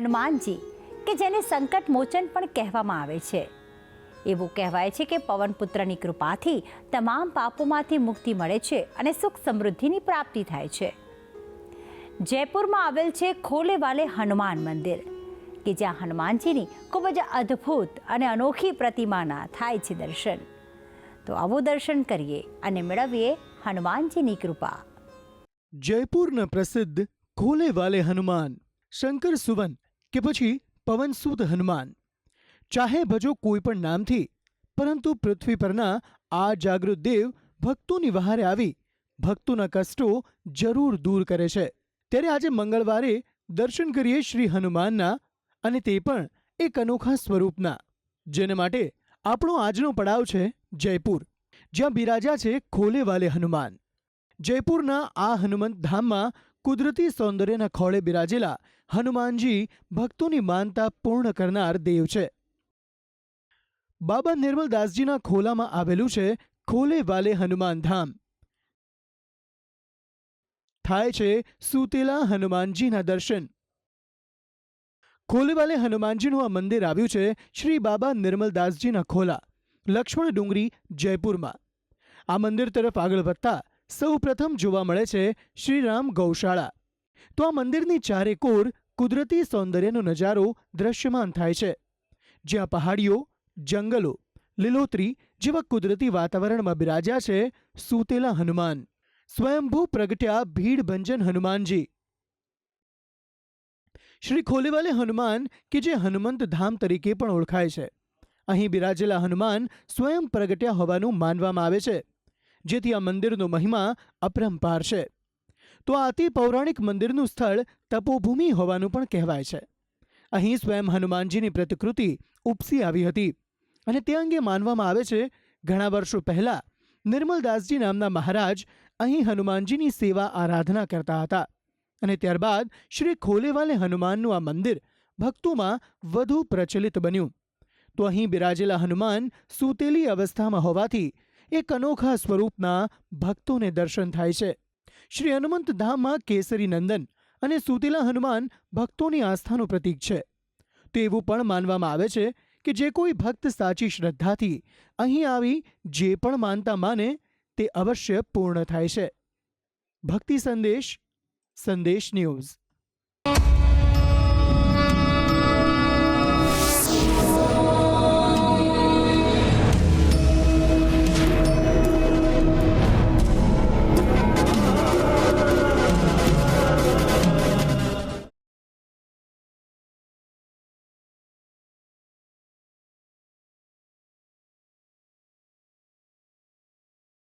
હનુમાનજી, કે જેને સંકટ મોચન પણ કહેવામાં આવે છે. એવું કહેવાય છે કે પવનપુત્રની કૃપાથી તમામ પાપોમાંથી મુક્તિ મળે છે અને સુખ સમૃદ્ધિની પ્રાપ્તિ થાય છે. જયપુરમાં આવેલ છે ખોલેવાલે હનુમાન મંદિર, કે જ્યાં હનુમાનજીની ખૂબ જ અદ્ભુત અને અનોખી પ્રતિમાના થાય છે દર્શન. તો આવું દર્શન કરીએ અને મેળવીએ હનુમાનજીની કૃપા. જયપુરના પ્રસિદ્ધ ખોલેવાલે હનુમાન, શંકર સુવન કે પછી પવનસુદ હનુમાન. ચાહે ભજો કોઈ પણ નામથી, પરંતુ પૃથ્વી પરના આ જાગૃત દેવ ભક્તોની વહારે આવી, ભક્તોના કષ્ટો જરૂર દૂર કરે છે. ત્યારે આજે મંગળવારે દર્શન કરીએ શ્રી હનુમાનના અને તે પણ એક અનોખા સ્વરૂપના. જેને માટે આપણો આજનો પડાવ છે જયપુર, જ્યાં બિરાજા છે ખોલેવાલે હનુમાન. જયપુરના આ હનુમંત ધામમાં કુદરતી સૌંદર્યના ખોળે બિરાજેલા હનુમાનજી ભક્તોની માનતા પૂર્ણ કરનાર દેવ છે. બાબા નિર્મલદાસજીના ખોલામાં આવેલું છે ખોલે વાલે હનુમાન ધામ. થાય છે સુતેલા હનુમાનજીના દર્શન. ખોલેવાલે હનુમાનજીનું આ મંદિર આવ્યું છે શ્રી બાબા નિર્મલદાસજીના ખોલા, લક્ષ્મણ ડુંગરી, જયપુરમાં. આ મંદિર તરફ આગળ વધતા સૌ પ્રથમ જોવા મળે છે શ્રીરામ ગૌશાળા. તો આ મંદિરની ચારે કોર કુદરતી સૌંદર્યનો નજારો દ્રશ્યમાન થાય છે. જ્યાં પહાડીઓ, જંગલો, લીલોતરી જેવા કુદરતી વાતાવરણમાં બિરાજ્યા છે સૂતેલા હનુમાન. સ્વયંભૂ પ્રગટ્યા ભીડભંજન હનુમાનજી. શ્રી ખોલેવાલે હનુમાન કે જે હનુમંત ધામ તરીકે પણ ઓળખાય છે. અહીં બિરાજેલા હનુમાન સ્વયં પ્રગટ્યા હોવાનું માનવામાં આવે છે. જેથી આ મંદિરનો મહિમા અપરંપાર છે. તો આ અતિ પૌરાણિક મંદિરનું સ્થળ તપોભૂમિ હોવાનું પણ કહેવાય છે. અહીં સ્વયં હનુમાનજીની પ્રતિકૃતિ ઉપસી આવી હતી અને તે અંગે માનવામાં આવે છે, ઘણા વર્ષો પહેલાં નિર્મલદાસજી નામના મહારાજ અહીં હનુમાનજીની સેવા આરાધના કરતા હતા અને ત્યારબાદ શ્રી ખોલેવાલે હનુમાનનું આ મંદિર ભક્તોમાં વધુ પ્રચલિત બન્યું. તો અહીં બિરાજેલા હનુમાન સૂતેલી અવસ્થામાં હોવાથી એક અનોખા સ્વરૂપના ભક્તોને દર્શન થાય છે. શ્રી હનુમંત ધામમાં કેસરી નંદન અને સૂતેલા હનુમાન ભક્તોની આસ્થાનું પ્રતીક છે. તો એવું પણ માનવામાં આવે છે કે જે કોઈ ભક્ત સાચી શ્રદ્ધાથી અહીં આવી જે પણ માનતા માને તે અવશ્ય પૂર્ણ થાય છે. ભક્તિ સંદેશ સંદેશ ન્યૂઝ.